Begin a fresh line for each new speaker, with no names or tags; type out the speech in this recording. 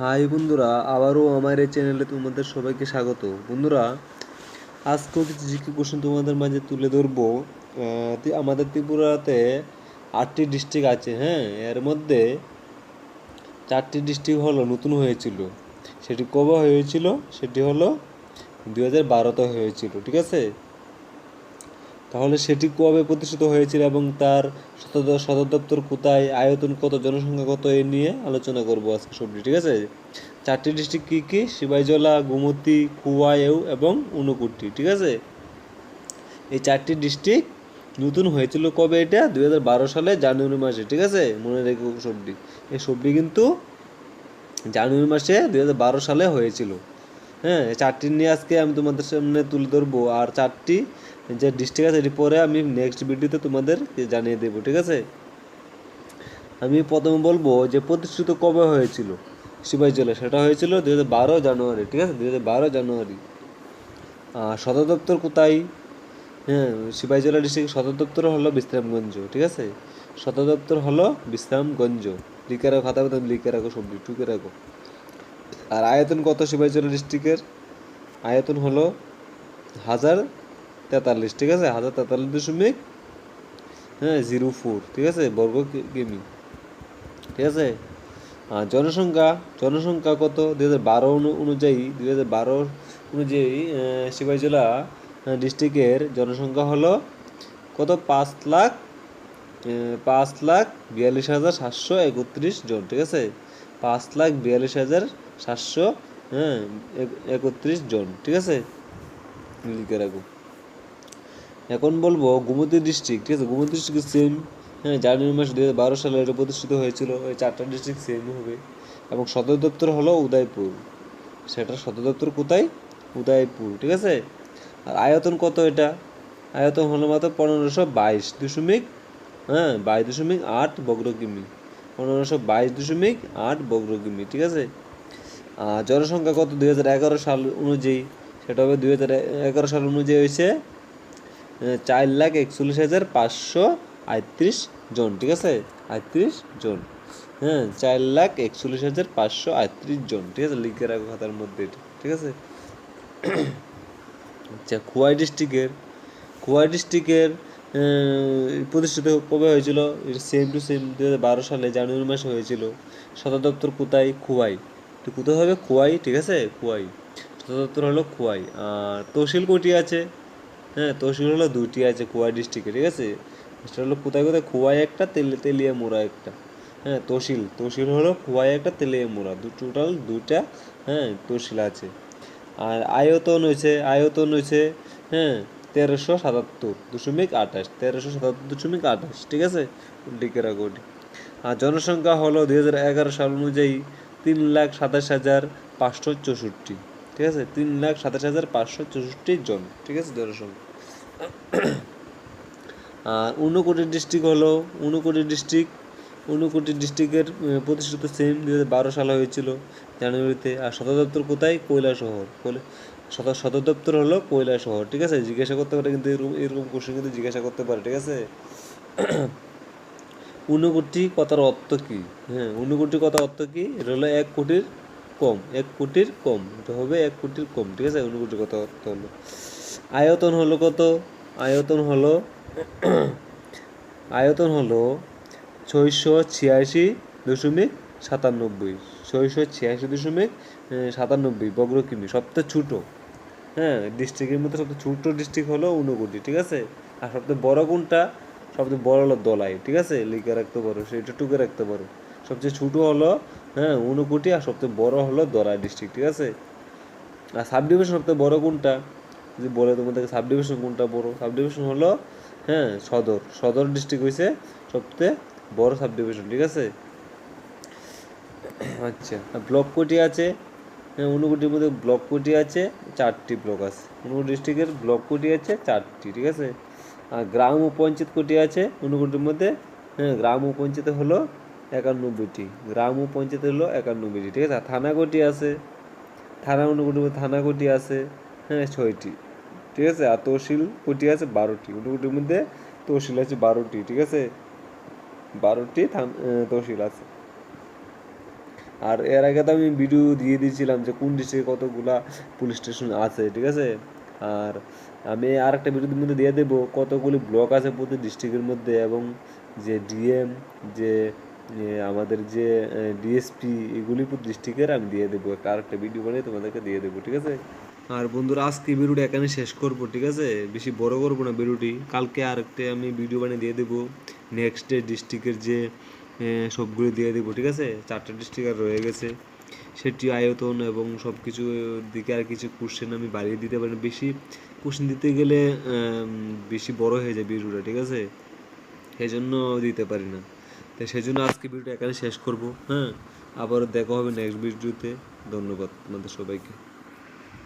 High বন্ধুরা, আবারও আমার এই চ্যানেলে তোমাদের সবাইকে স্বাগত। বন্ধুরা আজকেও কিছু জিকে কোশ্চেন তোমাদের মাঝে তুলে ধরবো। আমাদের ত্রিপুরাতে আটটি ডিস্ট্রিক্ট আছে হ্যাঁ? এর মধ্যে চারটি ডিস্ট্রিক্ট হলো নতুন হয়েছিল। সেটি কবে হয়েছিল? সেটি হলো দুই হাজার বারোতে হয়েছিল, ঠিক আছে? তাহলে সেটি কবে প্রতিষ্ঠিত হয়েছিল এবং তার সদর দপ্তর কোথায়, আয়তন কত, জনসংখ্যা কত, এ নিয়ে আলোচনা করব আজকে সবজি, ঠিক আছে? চারটি ডিস্ট্রিক্ট কী কী? সিবাইজলা গোমতী কুয়ায়েউ এবং উনকুটি ঠিক আছে? এই চারটি ডিস্ট্রিক্ট নতুন হয়েছিল কবে এটা? দু হাজার বারো সালে, জানুয়ারি মাসে, ঠিক আছে? মনে রেখো সবজি। এই সবজি কিন্তু জানুয়ারি মাসে দু হাজার বারো সালে হয়েছিল। হ্যাঁ চারটি নিয়ে আজকে আমি তোমাদের সামনে তুলে ধরবো। আর চারটি যে ডিস্ট্রিক্ট আছে, এটি পরে আমি নেক্সট ভিডিওতে তোমাদের জানিয়ে দেবো, ঠিক আছে? আমি প্রথমে বলব যে প্রতিষ্ঠিত কবে হয়েছিল সিপাহী জেলা? সেটা হয়েছিল হাজার বারো জানুয়ারি, ঠিক আছে? হাজার বারো জানুয়ারি। আর সদর দপ্তর কোথায়? হ্যাঁ সিপাহী জেলা ডিস্ট্রিক্ট সদর দপ্তর হলো বিশ্রামগঞ্জ, ঠিক আছে? সদর দপ্তর হলো বিশ্রামগঞ্জ। লিখে রাখো, খাতা লিখে রাখো সবজি, টুকে রাখো। আর আয়তন কত সিপাহী ডিস্ট্রিক্টের আয়তন হলো হাজার তেতাল্লিশ ঠিক আছে? হাজার তেতাল্লিশ দশমিক হ্যাঁ জিরো ফোর ঠিক আছে? বর্গ কিমি ঠিক আছে? আর জনসংখ্যা জনসংখ্যা কত? দুই হাজার বারো অনুযায়ী দুই হাজার বারো অনুযায়ী আহ, সিপাহী জেলা ডিস্ট্রিক্টের জনসংখ্যা হলো কত? পাঁচ লাখ পাঁচ লাখ বিয়াল্লিশ হাজার সাতশো একত্রিশ জন ঠিক আছে? পাঁচ লাখ বিয়াল্লিশ হাজার সাতশো হ্যাঁ এক- একত্রিশ জন, ঠিক আছে? লিখে রাখো এখন বলব গোমতী ডিস্ট্রিক্ট ঠিক আছে? গোমতী ডিস্ট্রিক্ট সেম হ্যাঁ জানুয়ারি মাস দু হাজার বারো সালে এটা প্রতিষ্ঠিত হয়েছিল। ওই চারটা ডিস্ট্রিক্ট সেম হবে। এবং সদর দপ্তর হলো উদয়পুর। সেটার সদর দপ্তর কোথায়? উদয়পুর, ঠিক আছে? আর আয়তন কত এটা? আয়তন হলো মাত্র পনেরোশো বাইশ দশমিক হ্যাঁ বাইশ দশমিক আট বগ্র কিমি পনেরোশো বাইশ দশমিক আট বগ্র কিমি ঠিক আছে? জনসংখ্যা কত? দুই হাজার এগারো সাল অনুযায়ী। সেটা হবে দুই হাজার এগারো সাল অনুযায়ী হয়েছে চার লাখ একচল্লিশ হাজার পাঁচশো আটত্রিশ জন, ঠিক আছে? আটত্রিশ জন। হ্যাঁ চার লাখ একচল্লিশ হাজার পাঁচশো আটত্রিশ জন, ঠিক আছে? লিখে রাখো খাতার মধ্যে ঠিক আছে? আচ্ছা খোয়াই ডিস্ট্রিক্টের খোয়াই ডিস্ট্রিক্টের প্রতিষ্ঠিত কবে হয়েছিল? সেম টু সেম দু হাজার বারো সালে জানুয়ারি মাসে হয়েছিল। সদর দপ্তর কোথায়? খুয়াই। তো কোথায় হবে খুয়াই, ঠিক আছে? খুয়াই। দপ্তর হলো খুয়াই। আর তহসিল কটি আছে? হ্যাঁ তহসিল হলো দুটি আছে, খুয়াই ডিস্ট্রিক্টে, ঠিক আছে? সেটা হলো কোথায় কোথায়? খুয়াই একটা, তেলে তেলিয়া মোড়া একটা। হ্যাঁ তহসিল। তহসিল হলো খুয়াই একটা, তেলিয়া মোড়া। দু টোটাল দুটা হ্যাঁ তহসিল আছে। আর আয়তন হয়েছে আয়তন হয়েছে হ্যাঁ তেরোশো সাতাত্তর দশমিক আঠাশ, তেরোশো সাতাত্তর দশমিক আঠাশ, ঠিক আছে? লিখে রাখো আর জনসংখ্যা হলো দুই হাজার এগারো সাল অনুযায়ী তিন লাখ সাতাশ হাজার পাঁচশো চৌষট্টি, ঠিক আছে? তিন লাখ সাতাশ হাজার পাঁচশো চৌষট্টি জন, ঠিক আছে, জনসংখ্যা। আর ঊনকোটি ডিস্ট্রিক্ট হলো, ঊনকোটি ডিস্ট্রিক্ট, ঊনকোটি ডিস্ট্রিক্টের প্রতিষ্ঠিত সেম দুই হাজার বারো সালে হয়েছিল, জানুয়ারিতে। আর সদর দপ্তর কোথায়? কৈলা শহর। সদর সদর দপ্তর হলো কৈলা শহর, ঠিক আছে? জিজ্ঞাসা করতে পারে কিন্তু এরকম এরকম কোশ্চেন কিন্তু জিজ্ঞাসা করতে পারে, ঠিক আছে? ঊনকোটি কথার অর্থ কি? হ্যাঁ ঊনকোটি কথার অর্থ কি? এটা হলো এক কোটির কম, এক কোটির কম। এটা হবে এক কোটির কম, ঠিক আছে? ঊনকোটি কথা অর্থ হলো। আয়তন হলো কত? আয়তন হলো আয়তন হলো ছয়শো ছিয়াশি দশমিক সাতানব্বই। ছয়শো ছিয়াশি দশমিক সাতানব্বই বগ্র কিমি সবচেয়ে ছোটো। হ্যাঁ ডিস্ট্রিক্টের মধ্যে সবচেয়ে ছোটো ডিস্ট্রিক্ট হলো ঊনকোটি, ঠিক আছে? আর সবচেয়ে বড় কোনটা? সবচেয়ে বড় হলো দলাই, ঠিক আছে? লিখে রাখতে পারো সেটা টুকে রাখতে পারো। সবচেয়ে ছোটো হলো হ্যাঁ ঊনকোটি আর সবচেয়ে বড় হলো দলাই ডিস্ট্রিক্ট ঠিক আছে? আর সাব ডিভিশন সবচেয়ে বড় কোনটা? যদি বলে তোমাদেরকে সাব ডিভিশন কোনটা বড়? সাব ডিভিশন হলো হ্যাঁ সদর। সদর ডিস্ট্রিক্ট হয়েছে সবচেয়ে বড় সাব ডিভিশন ঠিক আছে? আচ্ছা ব্লক কোটি আছে হ্যাঁ ঊনকোটির মধ্যে ব্লক কোটি আছে, চারটি ব্লক আছে। ঊনকোটি ডিস্ট্রিক্টের ব্লক কোটি আছে, চারটি, ঠিক আছে? গ্রাম ও পঞ্চায়েত কোটি আছে ঊনকোটির মধ্যে হ্যাঁ গ্রাম ও পঞ্চায়েত হলো একানব্বইটি, গ্রাম ও পঞ্চায়েত হলো একানব্বইটি, ঠিক আছে? থানা কোটি আছে, থানা ঊনকোটির মধ্যে থানা কোটি আছে হ্যাঁ ছয়টি, ঠিক আছে? আর তহসিল কোটি আছে, বারোটি ঊনকোটির মধ্যে তহসিল আছে, বারোটি, ঠিক আছে? বারোটি তহসিল আছে। আর এর আগে তো আমি ভিডিও দিয়ে দিয়েছিলাম যে কোন ডিস্ট্রিক্টে কতগুলা পুলিশ স্টেশন আছে, ঠিক আছে? আর আমি আর একটা ভিডিওর মধ্যে দিয়ে দেবো। কতগুলি ব্লক আছে প্রতি ডিস্ট্রিক্টের মধ্যে এবং যে ডিএম, যে আমাদের যে ডিএসপি, এগুলি প্রতি ডিস্ট্রিক্টের আমি দিয়ে দেবো। একটা আরেকটা ভিডিও বানিয়ে তোমাদেরকে দিয়ে দেবো, ঠিক আছে? আর বন্ধুরা, আজকে ভিডিওটা এখানে শেষ করব, ঠিক আছে? বেশি বড় করব না ভিডিওটি কালকে আরেকটা আমি ভিডিও বানিয়ে দিয়ে দেবো। নেক্সট ডিস্ট্রিক্টের যে সবগুলো দিয়ে দেবো, ঠিক আছে? চারটে ডিস্ট্রিক্ট আর রয়ে গেছে। সেটি আয়তন এবং সব কিছু দিকে আর কিছু কোশ্চেন আমি বাড়িয়ে দিতে পারি বেশি কোশ্চেন দিতে গেলে বেশি বড় হয়ে যায় ভিডিওটা, ঠিক আছে? সেই জন্য দিতে পারি না। তাই সেই জন্য আজকে ভিডিওটা এখানে শেষ করব হ্যাঁ? আবার দেখা হবে নেক্সট ভিডিওতে ধন্যবাদ তোমাদের সবাইকে।